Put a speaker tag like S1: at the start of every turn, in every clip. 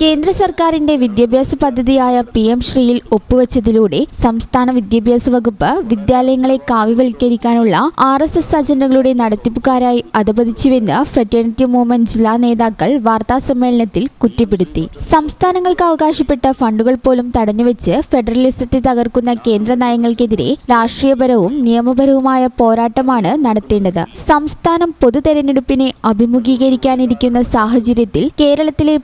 S1: കേന്ദ്ര സർക്കാരിന്റെ വിദ്യാഭ്യാസ പദ്ധതിയായ പി എം ശ്രീയിൽ ഒപ്പുവെച്ചതിലൂടെ സംസ്ഥാന വിദ്യാഭ്യാസ വകുപ്പ് വിദ്യാലയങ്ങളെ കാവ്യവൽക്കരിക്കാനുള്ള ആർ എസ് എസ് അജണ്ടകളുടെ നടത്തിപ്പുകാരായി അധപതിച്ചുവെന്ന് ഫ്രറ്റേണിറ്റി മൂവ്മെന്റ് ജില്ലാ നേതാക്കൾ വാർത്താസമ്മേളനത്തിൽ കുറ്റപ്പെടുത്തി. സംസ്ഥാനങ്ങൾക്ക് അവകാശപ്പെട്ട ഫണ്ടുകൾ പോലും തടഞ്ഞുവെച്ച് ഫെഡറലിസത്തെ തകർക്കുന്ന കേന്ദ്ര നയങ്ങൾക്കെതിരെ രാഷ്ട്രീയപരവും നിയമപരവുമായ പോരാട്ടമാണ് നടത്തേണ്ടത്. സംസ്ഥാനം പൊതു തെരഞ്ഞെടുപ്പിനെ അഭിമുഖീകരിക്കാനിരിക്കുന്ന സാഹചര്യത്തിൽ കേരളത്തിലെ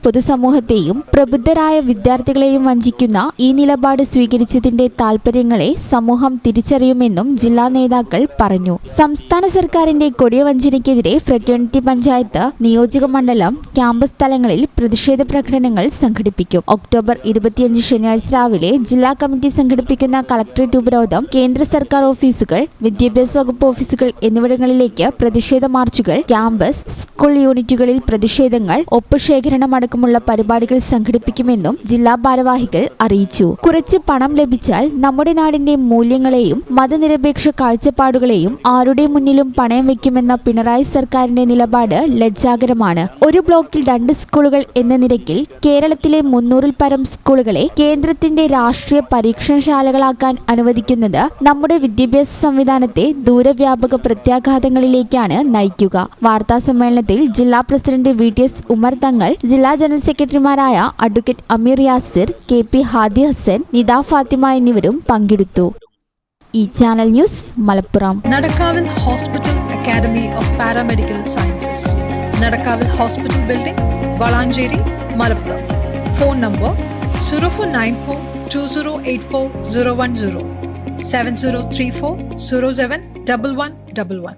S1: പൊതുസമൂഹത്തെയും പ്രബുദ്ധരായ വിദ്യാർത്ഥികളെയും വഞ്ചിക്കുന്ന ഈ നിലപാട് സ്വീകരിച്ചതിന്റെ താൽപര്യങ്ങളെ സമൂഹം തിരിച്ചറിയുമെന്നും ജില്ലാ നേതാക്കൾ പറഞ്ഞു. സംസ്ഥാന സർക്കാരിന്റെ കൊടിയ വഞ്ചനയ്ക്കെതിരെ ഫ്രറ്റേണിറ്റി പഞ്ചായത്ത് നിയോജക മണ്ഡലം ക്യാമ്പസ് തലങ്ങളിൽ പ്രതിഷേധ പ്രകടനങ്ങൾ സംഘടിപ്പിക്കും. ഒക്ടോബർ ഇരുപത്തിയഞ്ച് ശനിയാഴ്ച രാവിലെ ജില്ലാ കമ്മിറ്റി സംഘടിപ്പിക്കുന്ന കളക്ടറേറ്റ് ഉപരോധം കേന്ദ്ര സർക്കാർ ഓഫീസുകൾ വിദ്യാഭ്യാസ വകുപ്പ് ഓഫീസുകൾ എന്നിവിടങ്ങളിലേക്ക് പ്രതിഷേധ മാർച്ചുകൾ ക്യാമ്പസ് സ്കൂൾ യൂണിറ്റുകളിൽ പ്രതിഷേധങ്ങൾ ഒപ്പുശേഖരണം അടക്കമുള്ള പരിപാടികൾ സംഘടിപ്പിക്കുമെന്നും ജില്ലാ ഭാരവാഹികൾ അറിയിച്ചു. കുറച്ച് പണം ലഭിച്ചാൽ നമ്മുടെ നാടിന്റെ മൂല്യങ്ങളെയും മതനിരപേക്ഷ കാഴ്ചപ്പാടുകളെയും ആരുടെ മുന്നിലും പണയം വെക്കുമെന്ന പിണറായി സർക്കാരിന്റെ നിലപാട് ലജ്ജാകരമാണ്. ഒരു ബ്ലോക്കിൽ രണ്ട് സ്കൂളുകൾ എന്ന നിരക്കിൽ കേരളത്തിലെ മുന്നൂറിൽ പരം സ്കൂളുകളെ കേന്ദ്രത്തിന്റെ രാഷ്ട്രീയ പരീക്ഷണശാലകളാക്കാൻ അനുവദിക്കുന്നത് നമ്മുടെ വിദ്യാഭ്യാസ സംവിധാനത്തെ ദൂരവ്യാപക പ്രത്യാഘാതങ്ങളിലേക്കാണ് നയിക്കുക. വാർത്താ സമ്മേളനത്തിൽ ജില്ലാ president V T S Umar Thangal ജില്ലാ ജനറൽ സെക്രട്ടറിമാരായ advocate Ameer Yasir K P Hadi Hasan Nida Fathima എന്നിവരും പങ്കെടുത്തു. ഈ channel news Malappuram.
S2: നടക്കാവിൽ hospital academy of paramedical sciences. നടക്കാവിൽ hospital building Valanchery Malappuram. Phone number zero four nine four two zero eight four zero one zero seven zero three four zero seven double one double one